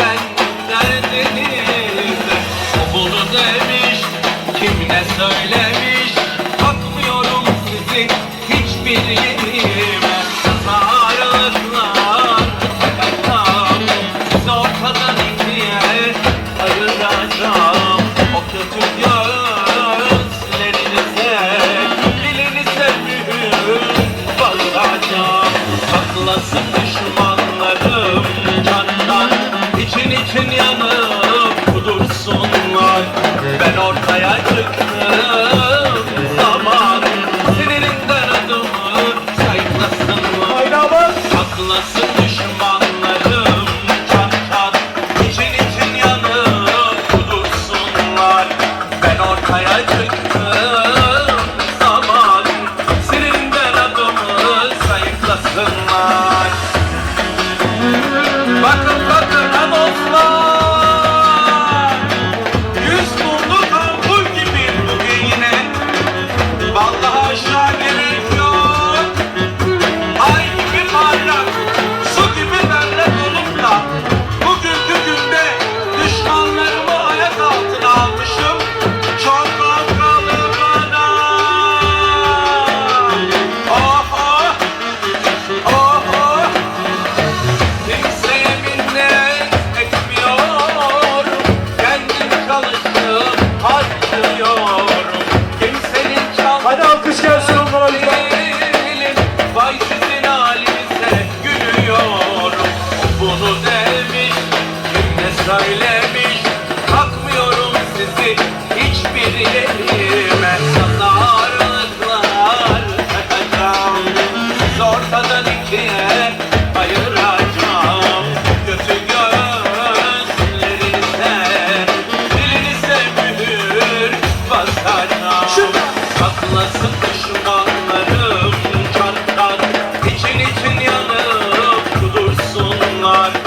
ben derdini Obulu demiş kim ne söylemiş? Takmıyorum sizi hiçbir yeri Ben ortaya çıktım. Zaman Sinirinden adımı sayıklasınlar Saklasın düşmanlarım. Çat çat için için yanıp kudursunlar. Ben ortaya çıktım söylemiş Takmıyorum sizi hiçbir yerime Sana ağırlıklar takacağım. Siz ortadan ikiye ayıracağım. Kötü gözlerinize mühür basacağım. Sakla sıkışmanlarım çarptan için için yanıp kudursunlar.